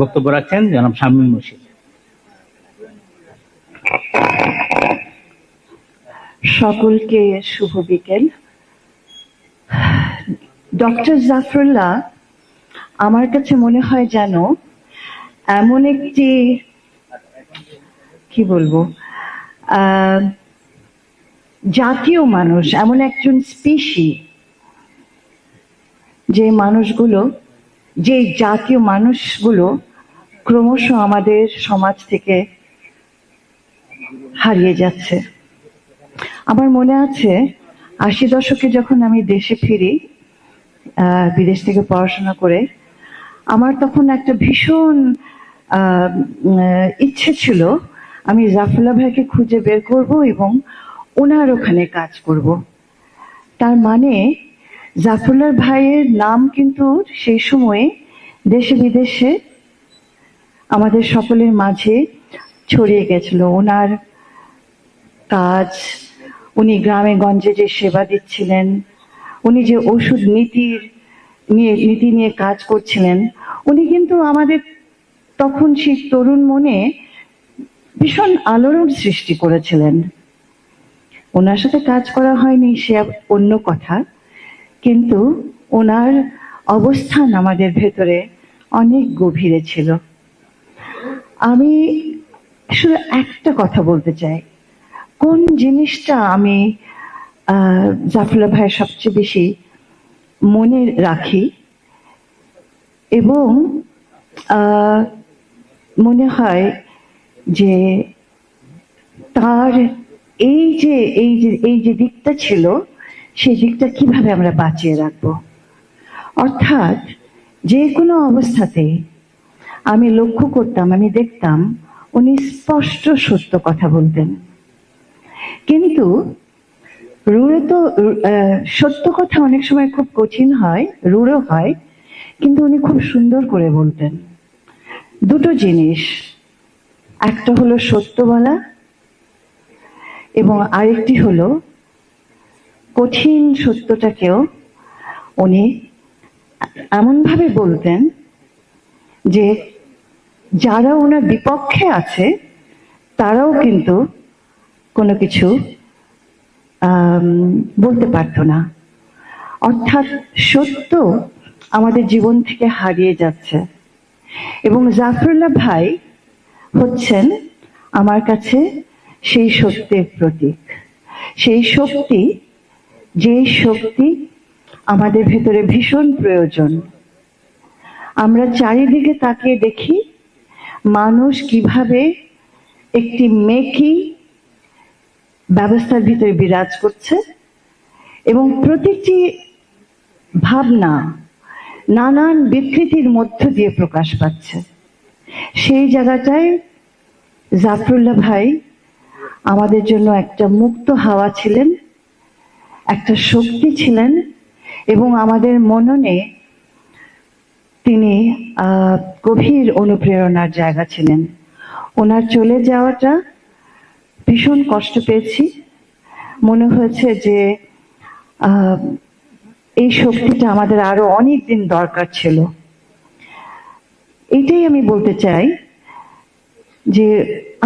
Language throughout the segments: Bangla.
বক্তব্য রাখছেন জনাব শামীম মুর্শিদ। সকলকে শুভ বিকেল। ডক্টর জাফরুল্লাহ, আমার কাছে মনে হয় যেন এমন একটি, কি বলব জাতীয় মানুষ, এমন একজন স্পিসি যে মানুষগুলো যে জাতীয় মানুষগুলো ক্রমশ আমাদের সমাজ থেকে হারিয়ে যাচ্ছে। আমার মনে আছে, আশি দশকে যখন আমি দেশে ফিরি বিদেশ থেকে পড়াশোনা করে, আমার তখন একটা ভীষণ ইচ্ছে ছিল, আমি জাফরুল্লাহ ভাইকে খুঁজে বের করব এবং ওনার ওখানে কাজ করব। তার মানে জাফরুল্লাহ ভাইয়ের নাম কিন্তু সেই সময়ে দেশে বিদেশে আমাদের সকলের মাঝে ছড়িয়ে গেছিল। ওনার কাজ, উনি গ্রামে গঞ্জে যে সেবা দিচ্ছিলেন, উনি যে ওষুধ নীতির নিয়ে, নীতি নিয়ে কাজ করছিলেন, উনি কিন্তু আমাদের তখন সেই তরুণ মনে ভীষণ আলোড়ন সৃষ্টি করেছিলেন। ওনার সাথে কাজ করা হয়নি, সে অন্য কথা। কিন্তু ওনার অবস্থান আমাদের ভেতরে অনেক গভীরে ছিল। আমি শুধু একটা কথা বলতে চাই। কোন জিনিসটা আমি জাফরুল্লাহ ভাইয়ের সবচেয়ে বেশি মনে রাখি এবং মনে হয় যে তার এই যে এই যে এই যে দিকটা ছিল সেই দিকটা কীভাবে আমরা বাঁচিয়ে রাখব? অর্থাৎ যে কোনো অবস্থাতে আমি লক্ষ্য করতাম, আমি দেখতাম উনি স্পষ্ট সত্য কথা বলতেন। কিন্তু রুড়ে তো সত্য কথা অনেক সময় খুব কঠিন হয় রুড়ো হয়, কিন্তু উনি খুব সুন্দর করে বলতেন। দুটো জিনিস, একটা হলো সত্য বলা এবং আরেকটি হলো কঠিন সত্যটাকেও উনি এমনভাবে বলতেন যে যারা ওনার বিপক্ষে আছে, তারাও কিন্তু কোনো কিছু বলতে পারতো না। অর্থাৎ সত্য আমাদের জীবন থেকে হারিয়ে যাচ্ছে। এবং জাফরুল্লাহ ভাই হচ্ছেন আমার কাছে সেই সত্যের প্রতীক। সেই শক্তি যেই শক্তি আমাদের ভেতরে ভীষণ প্রয়োজন। আমরা চারিদিকে তাকিয়ে দেখি মানুষ কীভাবে একটি মেকি ব্যবস্থার ভিতরে বিরাজ করছে এবং প্রতিটি ভাবনা নানান বিকৃতির মধ্য দিয়ে প্রকাশ পাচ্ছে। সেই জায়গাটায় জাফরুল্লাহ ভাই আমাদের জন্য একটা মুক্ত হাওয়া ছিলেন। একটা শক্তি ছিলেন এবং আমাদের মননে তিনি গভীর অনুপ্রেরণার জায়গা ছিলেন। ওনার চলে যাওয়াটা ভীষণ কষ্ট পেয়েছি। মনে হয়েছে যে এই শক্তিটা আমাদের আরও অনেক দিন দরকার ছিল। এটাই আমি বলতে চাই যে,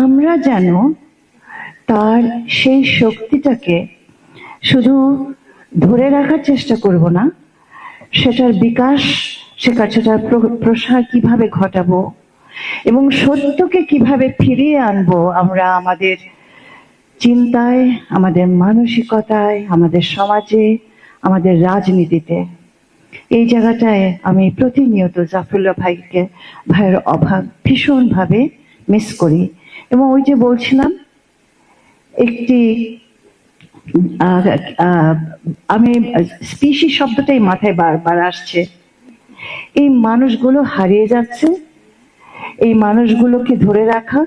আমরা যেন তার সেই শক্তিটাকে শুধু ধরে রাখার চেষ্টা করব না, সেটার বিকাশ সেটা সেটার প্র- প্রসার কীভাবে ঘটাবো এবং সত্যকে কীভাবে ফিরিয়ে আনব আমরা আমাদের চিন্তায়, আমাদের মানসিকতায়, আমাদের সমাজে, আমাদের রাজনীতিতে। এই জায়গাটায় আমি প্রতিনিয়ত জাফরুল্লাহ ভাইকে, ভাইয়ের অভাব ভীষণভাবে মিস করি। এবং ওই যে বলছিলাম, একটি আমি স্পিসি শব্দটাই মাথায় বারবার আসছে। এই মানুষগুলো হারিয়ে যাচ্ছে, এই মানুষগুলোকে ধরে রাখা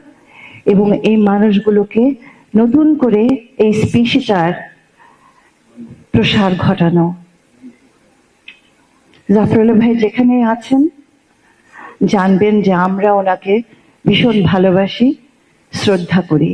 এবং এই মানুষগুলোকে নতুন করে এই স্পিসিটার প্রসার ঘটানো। জাফরুল্লাহ ভাই যেখানে আছেন, জানবেন যে আমরা ওনাকে ভীষণ ভালোবাসি, শ্রদ্ধা করি।